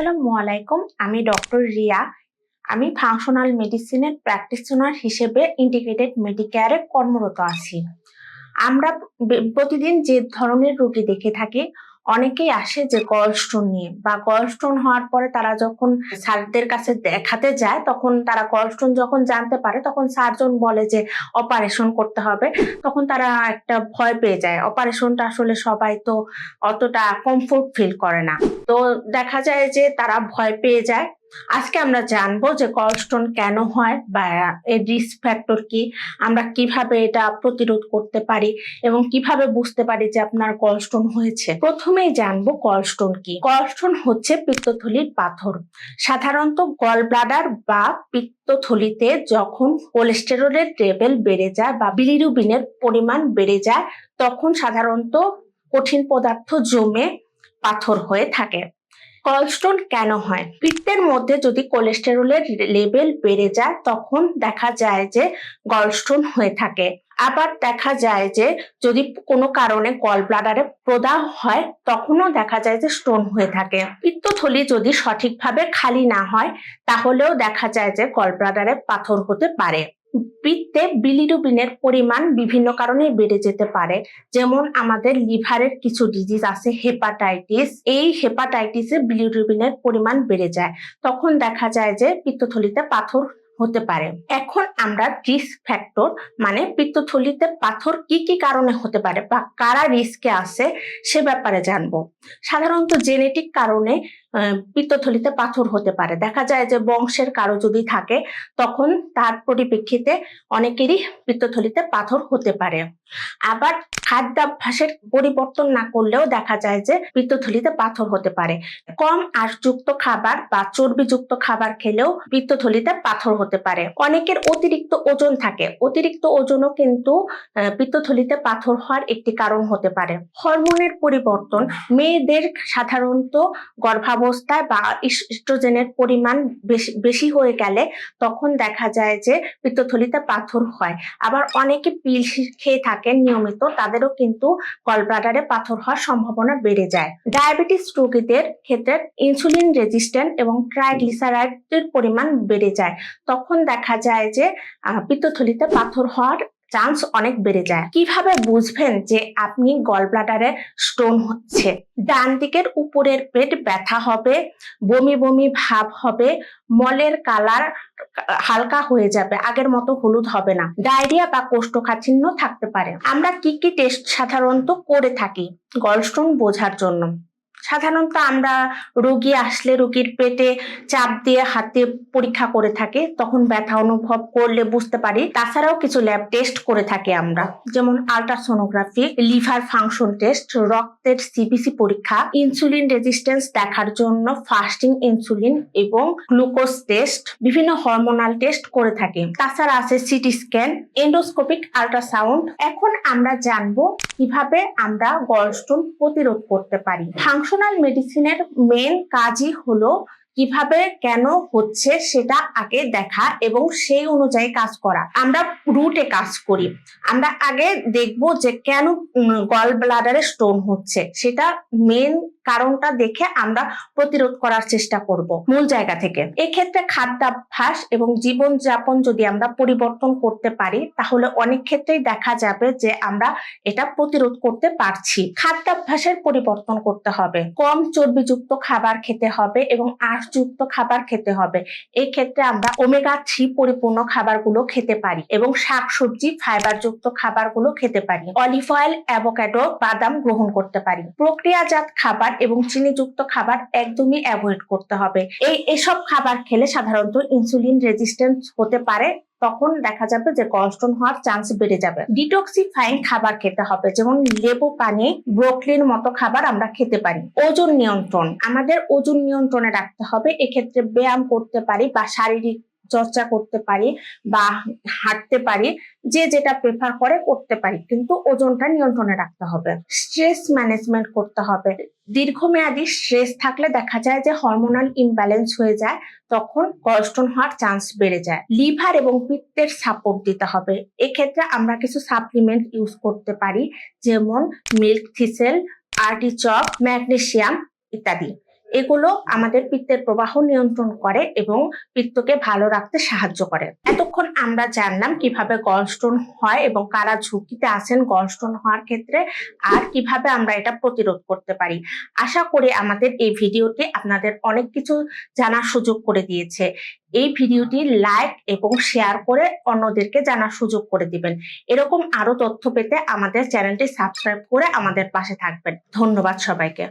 আসসালামু আলাইকুম। আমি ডক্টর রিয়া। আমি ফাংশনাল মেডিসিনের প্র্যাকটিশনার হিসেবে ইন্টিগ্রেটেড মেডিকেয়ারে কর্মরত আছি। আমরা প্রতিদিন যে ধরনের রোগী দেখে থাকি অনেকেই আসে যে কলস্টোন নিয়ে বা কলস্টোন হওয়ার পরে তারা যখন স্যারদের কাছে দেখাতে যায়, তখন তারা কলস্টোন যখন জানতে পারে, তখন সার্জন বলে যে অপারেশন করতে হবে। তখন তারা একটা ভয় পেয়ে যায়। অপারেশনটা আসলে সবাই তো অতটা কমফোর্ট ফিল করে না। তো দেখা যায় যে তারা ভয় পেয়ে যায়। আজকে আমরা জানব যে কলস্টোন কেন হয় বা এর রিস্ক ফ্যাক্টর কি, আমরা কীভাবে এটা প্রতিরোধ করতে পারি এবং কীভাবে বুঝতে পারি যে আপনার কলস্টোন হয়েছে। প্রথমেই জানব কলস্টোন কি। কলস্টোন হচ্ছে পিত্তথলির পাথর। সাধারণত গল ব্লাডার বা পিত্তথলিতে যখন কোলেস্টেরলের লেভেল বেড়ে যায় বা বিলিরুবিনের পরিমাণ বেড়ে যায়, তখন সাধারণত কঠিন পদার্থ জমে পাথর হয়ে থাকে। কলস্টোন কেন হয়? পিত্তের মধ্যে যদি কোলেস্টেরলের লেভেল বেড়ে যায়, তখন দেখা যায় যে গলস্টোন হয়ে থাকে। আবার দেখা যায় যে যদি কোনো কারণে গল ব্লাডারে প্রদাহ হয়, তখনও দেখা যায় যে স্টোন হয়ে থাকে। পিত্তথলি যদি সঠিকভাবে খালি না হয়, তাহলেও দেখা যায় যে গল ব্লাডারে পাথর হতে পারে। পিত্তে বিলিরুবিনের পরিমাণ বিভিন্ন কারণে বেড়ে যেতে পারে। যেমন আমাদের লিভারের কিছু ডিজিজ আছে হেপাটাইটিস এই হেপাটাইটিসে বিলিরুবিনের পরিমাণ বেড়ে যায়। তখন দেখা যায় যে পিত্তথলিতে পাথর হতে পারে। এখন আমরা রিস্ক ফ্যাক্টর মানে পিত্তথলিতে পাথর কি কি কারণে হতে পারে বা কারা রিস্কে আছে সে ব্যাপারে জানব। সাধারণত জেনেটিক কারণে পিত্তথলিতে পাথর হতে পারে। দেখা যায় যে বংশের কারও যদি থাকে, তখন তার পরিপ্রেক্ষিতে অনেকেরই পিত্তথলিতে পাথর হতে পারে। আবার খাদ্যাভ্যাসের পরিবর্তন না করলেও দেখা যায় যে পিত্তথলিতে পাথর হতে পারে। কম আঁশযুক্ত খাবার বা চর্বিযুক্ত খাবার খেলেও পিত্তথলিতে পাথর হতে পারে। অনেকের অতিরিক্ত ওজন থাকে। অতিরিক্ত ওজনও কিন্তু পিত্তথলিতে পাথর হওয়ার একটি কারণ হতে পারে। হরমোনের পরিবর্তন মেয়েদের সাধারণত গর্ভাবস্থায় বা ইস্ট্রোজেনের পরিমাণ বেশি বেশি হয়ে গেলে তখন দেখা যায় যে পিত্তথলিতে পাথর হয়। আবার অনেকে পিল খেয়ে থাকেন নিয়মিত, তাদেরও কিন্তু গলব্লাডারে পাথর হওয়ার সম্ভাবনা বেড়ে যায়। ডায়াবেটিস রোগীদের ক্ষেত্রে ইনসুলিন রেজিস্ট্যান্ট এবং ট্রাইগ্লিসারাইডের পরিমাণ বেড়ে যায়। তখন দেখা যায় যে পিত্তথলিতে পাথর হওয়ার চান্স অনেক বেড়ে যায়। কীভাবে বুঝবেন যে আপনি গলব্লাডারে স্টোন হচ্ছে? ডান দিকের উপরের পেট ব্যথা হবে, বমি বমি ভাব হবে, মলের কালার হালকা হয়ে যাবে, আগের মতো হলুদ হবে না। ডায়রিয়া বা কোষ্ঠকাঠিন্য থাকতে পারে। আমরা কি কি টেস্ট সাধারণত করে থাকি? গলস্টোন বোঝার জন্য। সাধারণত আমরা রোগী আসলে রোগীর পেটে চাপ দিয়ে হাতে পরীক্ষা করে থাকে, তখন ব্যথা অনুভব করলে বুঝতে পারি। তাছাড়াও কিছু ল্যাব টেস্ট করে থাকি আমরা। যেমন আলট্রাসোনোগ্রাফি লিভার ফাংশন টেস্ট রক্তের সিবিসি পরীক্ষা ইনসুলিন রেজিস্ট্যান্স দেখার জন্য ফাস্টিং ইনসুলিন এবং গ্লুকোজ টেস্ট বিভিন্ন হরমোনাল টেস্ট করে থাকি। তাছাড়া আছে সিটি স্ক্যান এন্ডোস্কোপিক আল্ট্রাসাউন্ড এখন আমরা জানব কীভাবে আমরা গলস্টোন প্রতিরোধ করতে পারি। ফাংশনাল মেডিসিনের মেন কাজই হলো কীভাবে কেন হচ্ছে সেটা আগে দেখা এবং সেই অনুযায়ী কাজ করা। আমরা রুটে কাজ করি। আমরা আগে দেখব যে কেন গল ব্লাডারে স্টোন হচ্ছে। সেটা মেন কারণটা দেখে আমরা প্রতিরোধ করার চেষ্টা করব মূল জায়গা থেকে। এক্ষেত্রে খাদ্যাভ্যাস এবং জীবনযাপন যদি আমরা পরিবর্তন করতে পারি, তাহলে অনেক ক্ষেত্রেই দেখা যাবে যে আমরা এটা প্রতিরোধ করতে পারছি। খাদ্যাভ্যাসের পরিবর্তন করতে হবে। কম চর্বিযুক্ত খাবার খেতে হবে এবং আঁশযুক্ত খাবার খেতে হবে। এই ক্ষেত্রে আমরা ওমেগা থ্রি পরিপূর্ণ খাবারগুলো খেতে পারি এবং শাকসবজি ফাইবারযুক্ত খাবারগুলো খেতে পারি। অলিভ অয়েল অ্যাভোক্যাডো বাদাম গ্রহণ করতে পারি। প্রক্রিয়াজাত খাবার এবং চিনিযুক্ত খাবার একদমই অ্যাভয়েড করতে হবে। এই এসব খাবার খেলে সাধারণত ইনসুলিন রেজিস্ট্যান্স হতে পারে। তখন দেখা যাবে যে গলস্টোন হওয়ার চান্স বেড়ে যাবে। ডিটক্সিফাইং খাবার খেতে হবে, যেমন লেবু পানি ব্রোকলির মতো খাবার আমরা খেতে পারি। ওজন নিয়ন্ত্রণ, আমাদের ওজন নিয়ন্ত্রণে রাখতে হবে, এক্ষেত্রে ব্যায়াম করতে পারি বা শারীরিক চর্চা করতে পারি বা হাঁটতে পারি, যে যেটা প্রেফার করে করতে পারি। কিন্তু ওজনটা নিয়ন্ত্রণে রাখতে হবে। স্ট্রেস ম্যানেজমেন্ট করতে হবে। দীর্ঘমেয়াদী স্ট্রেস থাকলে দেখা যায় যে হরমোনাল ইমব্যালেন্স হয়ে যায়, তখন গলস্টোন হওয়ার চান্স বেড়ে যায়। লিভার এবং পিত্তের সাপোর্ট দিতে হবে। এক্ষেত্রে আমরা কিছু সাপ্লিমেন্ট ইউজ করতে পারি, যেমন মিল্ক থিসেল আর্টিচক ম্যাগনেশিয়াম ইত্যাদি। এগুলো আমাদের পিত্তের প্রবাহ নিয়ন্ত্রণ করে এবং পিত্তকে ভালো রাখতে সাহায্য করে। এতক্ষণ আমরা জানলাম কীভাবে গলস্টোন হয় এবং কারা ঝুঁকিতে আছেন গলস্টোন হওয়ার ক্ষেত্রে আর কীভাবে আমরা এটা প্রতিরোধ করতে পারি। আশা করি আমাদের এই ভিডিওটি আপনাদের অনেক কিছু জানার সুযোগ করে দিয়েছে। এই ভিডিওটি লাইক এবং শেয়ার করে অন্যদেরকে জানার সুযোগ করে দিবেন। এরকম আরও তথ্য পেতে আমাদের চ্যানেলটি সাবস্ক্রাইব করে আমাদের পাশে থাকবেন। ধন্যবাদ সবাইকে।